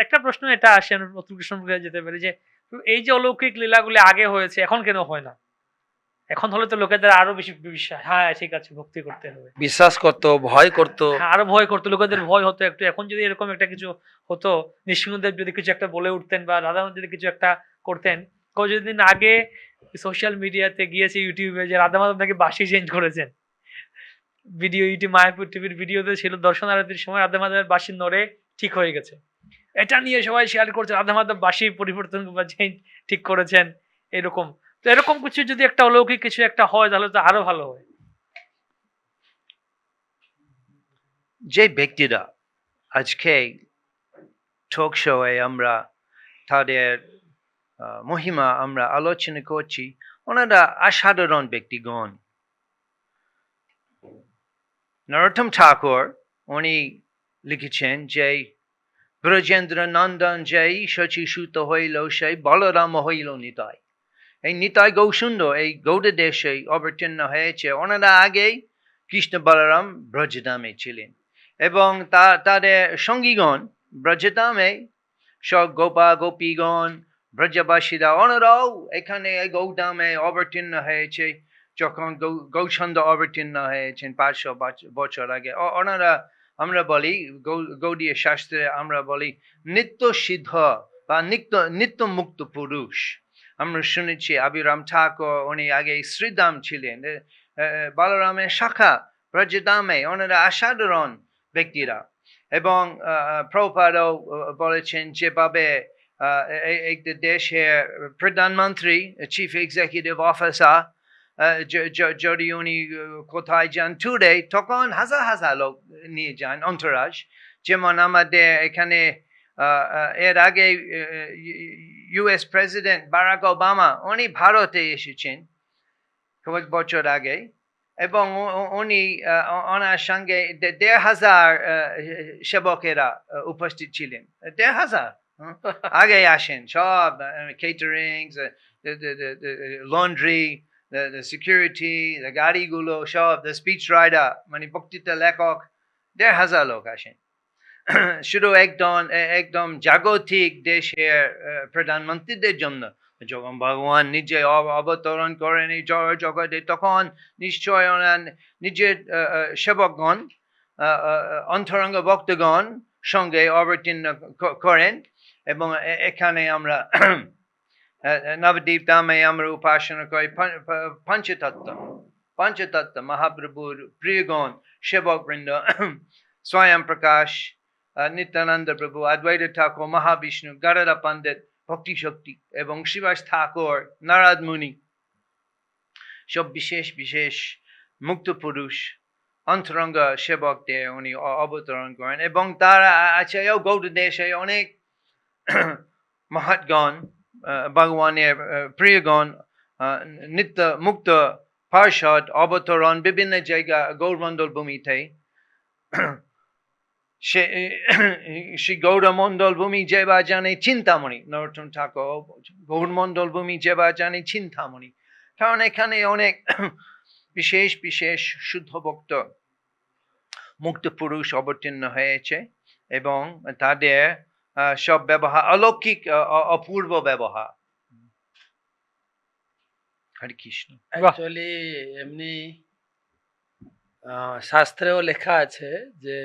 একটা প্রশ্ন এটা আসে আমি সম্পর্কে যেতে পারি যে এই যে অলৌকিক লীলাগুলি আগে হয়েছে এখন কেন হয় না? এখন হলে তো লোকেদের আরও বেশি বিশ্বাস হ্যাঁ ঠিক আছে ভক্তি করতে হবে। বিশ্বাস করতো ভয় করতো। হ্যাঁ, আরও ভয় করতো লোকেদের ভয় হতো একটু। এখন যদি এরকম একটা কিছু হতো নৃসিংহদেব যদি কিছু একটা বলে উঠতেন বা রাধামোহন যদি কিছু একটা করতেন কিছুদিন আগে সোশ্যাল মিডিয়াতে গিয়েছে ইউটিউবে যে রাধা মাধব নাকি বাসি চেঞ্জ করেছেন। ভিডিও ইউটিউব মায়াপুর টিভির ভিডিওতে ছিল দর্শন আরতির সময় রাধা মাধবের বাসির নড়ে ঠিক হয়ে গেছে। এটা নিয়ে সবাই শেয়ার করছে রাধা মাধব বাসি পরিবর্তন ঠিক করেছেন, এরকম। তো এরকম কিছু যদি একটা অলৌকিক কিছু একটা হয়, তাহলে তো আরও ভালো হয়। যে ব্যক্তিরা আজকে টক শোয়ে আমরা তাদের মহিমা আমরা আলোচনা করছি, ওনারা অসাধারণ ব্যক্তিগণ। নরোত্তম ঠাকুর, উনি লিখেছেন যে ব্রজেন্দ্র নন্দন যেই শচীসূত হইল সেই, বলরাম হইল নিতাই। এই নিতাই গৌসুন্দর এই গৌড় দেশে অবতীর্ণ হয়েছে। ওনারা আগেই কৃষ্ণ বলরাম ব্রজধামে ছিলেন। এবং তা, তাদের সঙ্গীগণ, ব্রজধামে সব গোপা গোপীগণ, ব্রজবাসীরা, ওনারাও এখানে এই গৌধামে অবতীর্ণ হয়েছে। যখন গৌ- গৌছন্দ অবতীর্ণ হয়েছেন পাঁচশো বছর আগে ওনারা আমরা বলি গৌড়ীয় শাস্ত্রে আমরা বলি নিত্য সিদ্ধ বা নিত্য নিত্য মুক্ত পুরুষ। আমরা শুনেছি আবিরাম ঠাকুর উনি আগে শ্রীদাম ছিলেন। এ, শাখা ব্রজধামে ওনারা অসাধারণ ব্যক্তিরা। এবং প্রপারও বলেছেন যেভাবে একটি দেশের প্রধানমন্ত্রী চিফ এক্সিকিউটিভ অফিসার যদি উনি কোথায় যান ট্যুরে তখন হাজার হাজার লোক নিয়ে যান অন্তরাজ যেমন আমাদের এখানে এর আগে ইউএস প্রেসিডেন্ট বারাক ওবামা উনি ভারতে এসেছেন কয়েক বছর আগে এবং উনি ওনার সঙ্গে দেড় হাজার সেবকেরা উপস্থিত ছিলেন দেড় হাজার আগে আসেন সব কেটারিং লন্ড্রি সিকিউরিটি দ্য গাড়িগুলো, সব স্পিচ রাইডার মানে বক্তৃতা, লেখক, দেড় হাজার লোক আসেন। শুধু একদম একদম জাগতিক দেশের প্রধানমন্ত্রীদের জন্য। যখন ভগবান নিজে অব- অবতরণ করেন এই জড় জগতে, তখন নিশ্চয় নিজের সেবকগণ অন্তরঙ্গ ভক্তগণ সঙ্গে অবতীর্ণ করেন। এবং এখানে আমরা উপাসনা করি পঞ্চ- প- পঞ্চতত্ত্ব পঞ্চতত্ত্ব মহাপ্রভুর প্রিয়গণ সেবক বৃন্দ স্বয়ং প্রকাশ আহ, নিত্যানন্দ প্রভু অদ্বৈত ঠাকুর মহাবিষ্ণু গরদা পণ্ডিত ভক্তি শক্তি এবং শিবাস ঠাকুর নারদ মুনি সব বিশেষ বিশেষ মুক্ত পুরুষ অন্তরঙ্গ সেবকদের উনি অবতরণ করেন এবং তারা আছে গৌড় দেশে অনেক মহাৎগণ ভগবানের প্রিয়গণ নিত্য মুক্ত পার্ষদ অবতরণ, বিভিন্ন জায়গা গৌরমণ্ডল ভূমিতে সে, শ্রী গৌরমণ্ডল ভূমি যেবা জানে চিন্তামণি। নরোত্তম ঠাকুর গৌরমণ্ডল ভূমি যেবা জানে চিন্তামণি। কারণ এখানে অনেক বিশেষ বিশেষ শুদ্ধ ভক্ত মুক্ত পুরুষ অবতীর্ণ হয়েছে এবং তাদের সব ব্যবহার অলৌকিক অপূর্ব ব্যবহার। হরে কৃষ্ণ। অ্যাকচুয়ালি এমনি শাস্ত্রেও লেখা আছে যে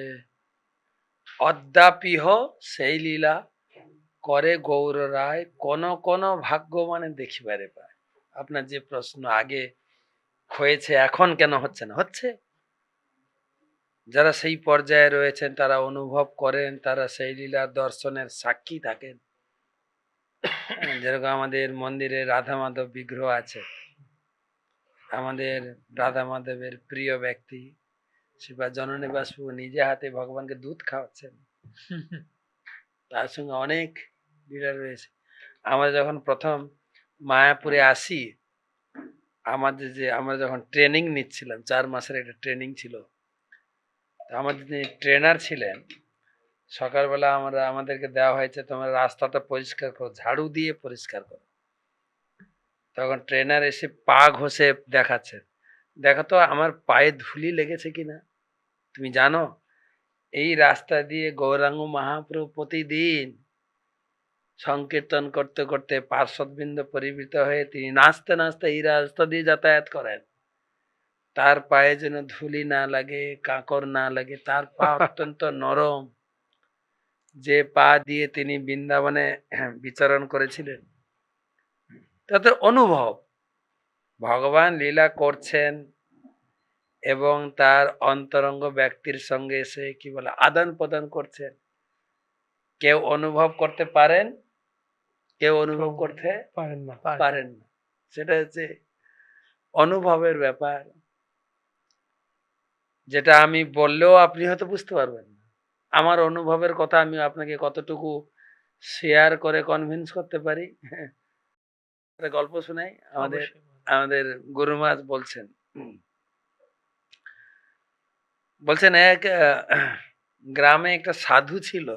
অদ্যাপিহ সেই লীলা করে গৌর রায় কোন কোন ভাগ্য মানে দেখিবারে পায়। আপনার যে প্রশ্ন আগে হয়েছে এখন কেন হচ্ছে না? হচ্ছে? যারা সেই পর্যায়ে রয়েছেন, তারা অনুভব করেন, তারা সেই লীলার দর্শনের সাক্ষী থাকেন। যেরকম আমাদের মন্দিরে রাধা মাধব বিগ্রহ আছে, আমাদের রাধা মাধবের প্রিয় ব্যক্তি শিবা জননী বাসু নিজে হাতে ভগবানকে দুধ খাওয়াচ্ছেন। তার সঙ্গে অনেক লীলা রয়েছে। আমরা যখন প্রথম মায়াপুরে আসি, আমাদের যে আমরা যখন ট্রেনিং নিচ্ছিলাম, চার মাসের একটা ট্রেনিং ছিল আমাদের যিনি ট্রেনার ছিলেন, সকালবেলা আমরা, আমাদেরকে দেওয়া হয়েছে, তোমরা রাস্তাটা পরিষ্কার করো, ঝাড়ু দিয়ে পরিষ্কার করো। তখন ট্রেনার এসে পা ঘষে দেখাচ্ছে। দেখো তো, আমার পায়ে ধুলি লেগেছে কিনা তুমি জানো, এই রাস্তা দিয়ে গৌরাঙ্গ মহাপ্রভু প্রতিদিন সংকীর্তন করতে করতে পার্শ্বদবৃন্দ পরিবৃত হয়ে তিনি নাচতে নাচতে এই রাস্তা দিয়ে যাতায়াত করেন। তার পায়ে যেন ধুলি না লাগে কাঁকর না লাগে তার পা অত্যন্ত নরম। যে পা দিয়ে তিনি বৃন্দাবনে বিচরণ করেছিলেন তাতে অনুভব। ভগবান লীলা করছেন এবং তার অন্তরঙ্গ ব্যক্তির সঙ্গে এসে কি বলে আদান প্রদান করছেন। কেউ অনুভব করতে পারেন কেউ অনুভব করতে পারেন না। পারেন না। সেটা হচ্ছে অনুভবের ব্যাপার। যেটা আমি বললেও আপনি হয়তো বুঝতে পারবেন না। আমার অনুভবের কথা আমি আপনাকে কতটুকু শেয়ার করে কনভিন্স করতে পারি গল্প শোনাই আমাদের আমাদের গুরুমাজ বলছেন বলছেন এক গ্রামে একটা সাধু ছিল।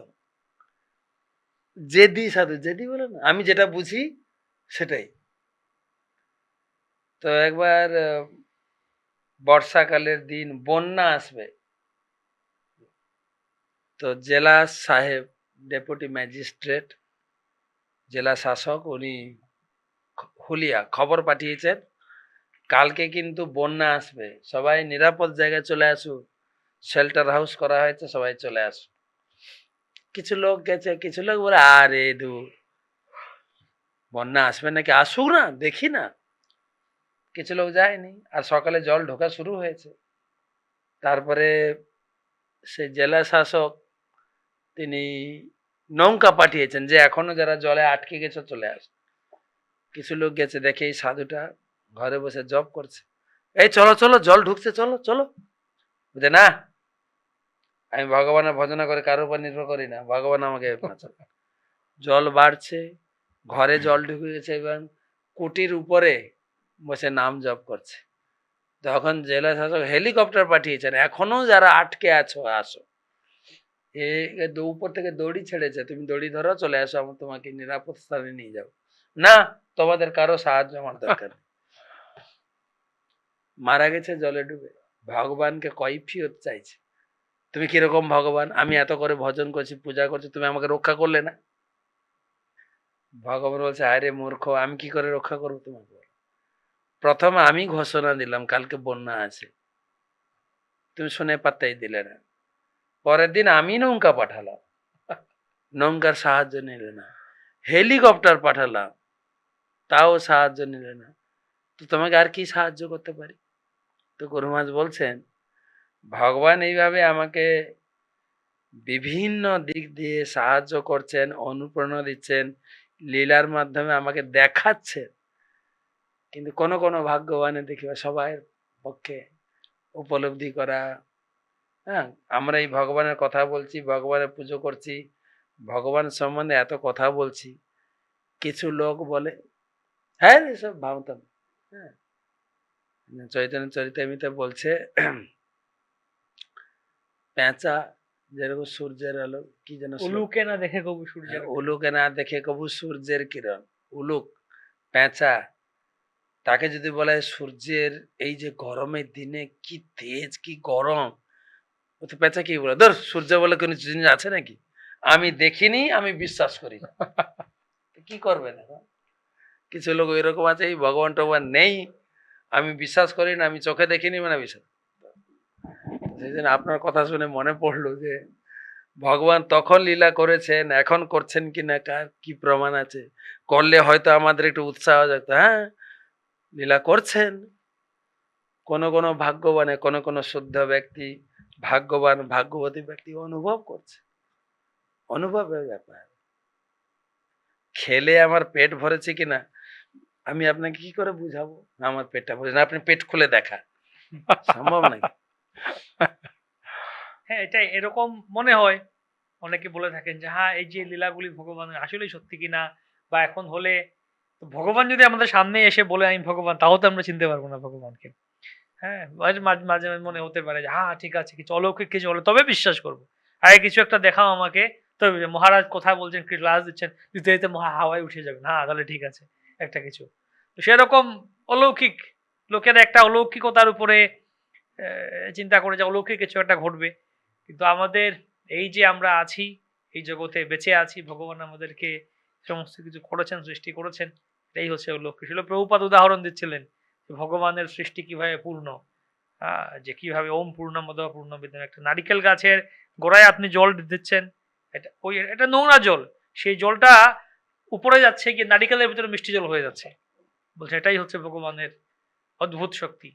জেদি সাধু জেদি বলে না আমি যেটা বুঝি সেটাই। তো একবার বর্ষাকালের দিন, বন্যা আসবে। তো জেলা সাহেব, ডেপুটি ম্যাজিস্ট্রেট, জেলা শাসক, উনি হুলিয়া খবর পাঠিয়েছেন। কালকে কিন্তু বন্যা আসবে। সবাই নিরাপদ জায়গায় চলে আসুক। শেল্টার হাউস করা হয়েছে, সবাই চলে আসুক। কিছু লোক গেছে, কিছু লোক বলে, আরে দু বন্যা আসবে নাকি? আসুক না, দেখি না। কিছু লোক যায়নি আর সকালে জল ঢোকা শুরু হয়েছে। তারপরে সে জেলা শাসক তিনি নৌকা পাঠিয়েছেন যে এখনও যারা জলে আটকে গেছে চলে আসে। কিছু লোক গেছে দেখে এই সাধুটা ঘরে বসে জব করছে। এই চলো চলো জল ঢুকছে চলো চলো। বুঝে না আমি ভগবানের ভজনা করে কারোর উপর নির্ভর করি না। ভগবান আমাকে জল বাড়ছে ঘরে জল ঢুকে গেছে এবং কুটির উপরে বসে নাম জপ করছে। তখন জেলা শাসক হেলিকপ্টার পাঠিয়েছেন, এখনও যারা আটকে আছো, আসো। এ উপর থেকে দড়ি ছেড়েছে, তুমি দড়ি ধরো, চলে আসো আমি তোমাকে নিরাপদ স্থানে নিয়ে যাব। না, তোমাদের কারও সাহায্য আমার দরকার মারা গেছে, জলে ডুবে। ভগবানকে কৈফিয়ত চাইছে। তুমি কীরকম ভগবান? আমি এত করে ভজন করছি, পূজা করছি, তুমি আমাকে রক্ষা করলে না? ভগবান বলছে, আরে মূর্খ, আমি কি করে রক্ষা করব তোমাকে? প্রথমে আমি ঘোষণা দিলাম, কালকে বন্যা আছে। তুমি শুনে পাত্তাই দিলে না। পরের দিন আমি নৌকা পাঠালাম। নৌকার সাহায্য নিলে না। হেলিকপ্টার পাঠালাম। তাও সাহায্য নিলে না। তো তোমাকে আর কি সাহায্য করতে পারি? তো গুরুমাজ বলছেন, ভগবান এইভাবে আমাকে বিভিন্ন দিক দিয়ে সাহায্য করছেন, অনুপ্রেরণা দিচ্ছেন, লীলার মাধ্যমে আমাকে দেখাচ্ছেন। কিন্তু কোন কোন ভাগ্যবানে দেখিবা সবাই পক্ষে উপলব্ধি করা হ্যাঁ আমরা এই ভগবানের কথা বলছি ভগবানের পুজো করছি ভগবান সম্বন্ধে এত কথা বলছি কিছু লোক বলে হ্যাঁ এসব ভাবতাম হ্যাঁ চৈতন্য চরিতামিতে বলছে পেঁচা যেরকম সূর্যের আলো কি যেন? উলুকে না দেখে কবু সূর্যের উলুকে না দেখে কবু সূর্যের কিরণ উলুক পেঁচা তাকে যদি বলে সূর্যের এই যে গরমের দিনে কি তেজ, কি গরম, ও তো পেঁচা কি বলে, ধর, সূর্য বলে কোনো জিনিস আছে নাকি? আমি দেখিনি, আমি বিশ্বাস করি না। কি করবেন এখন কিছু লোক এরকম আছে, এই ভগবান টগবান নেই, আমি বিশ্বাস করি না, আমি চোখে দেখিনি মানে বিশ্বাস সেই জন্য আপনার কথা শুনে মনে পড়ল যে, ভগবান তখন লীলা করেছেন, এখন করছেন কি না কার কি প্রমাণ আছে? করলে হয়তো আমাদের একটু উৎসাহ জাগতো হ্যাঁ? লীলা করছেন। কোন কোন ভাগ্যবানে কোন কোন শুদ্ধ ব্যক্তি, ভাগ্যবান, ভাগ্যবতী ব্যক্তি অনুভব করছে। অনুভবের ব্যাপার। খেলে আমার পেট ভরেছে কিনা, আমি আপনাকে কি করে বুঝাবো? না, আমার পেটটা ভরে না, আপনি পেট খুলে দেখা সম্ভব নাকি? হ্যাঁ এটা এরকম মনে হয়। অনেকে বলে থাকেন যে হ্যাঁ এই যে লীলাগুলি ভগবান আসলেই সত্যি কিনা বা এখন হলে তো ভগবান যদি আমাদের সামনে এসে বলে, আমি ভগবান, তাও তো আমরা চিনতে পারব না ভগবানকে। হ্যাঁ মাঝে মাঝে মনে হতে পারে যে হ্যাঁ ঠিক আছে, কিছু অলৌকিক কিছু হলে। তবে বিশ্বাস করব। আগে কিছু একটা দেখাও আমাকে। তবে মহারাজ কথা বলছেন, ক্লাস দিচ্ছেন, দিতে দিতে মহা হাওয়ায় উঠে যাবেন। হ্যাঁ তাহলে ঠিক আছে, একটা কিছু। তো সেরকম অলৌকিক, লোকেরা একটা অলৌকিকতার উপরে চিন্তা করে যে অলৌকিক কিছু একটা ঘটবে। কিন্তু আমাদের এই যে আমরা আছি, এই জগতে বেঁচে আছি, ভগবান আমাদেরকে সমস্ত কিছু করেছেন, সৃষ্টি করেছেন। এটাই হচ্ছে লক্ষ্য ছিল প্রভুপাত উদাহরণ দিচ্ছিলেন ভগবানের সৃষ্টি কীভাবে পূর্ণ। হ্যাঁ যে কীভাবে ওম পূর্ণমদ পূর্ণ বিদ্যান একটা নারিকেল গাছের গোড়ায় আপনি জল দিচ্ছেন, এটা ওই এটা নোংরা জল। সেই জলটা উপরে যাচ্ছে গিয়ে নারিকেলের ভিতরে মিষ্টি জল হয়ে যাচ্ছে। বলছে এটাই হচ্ছে ভগবানের অদ্ভুত শক্তি।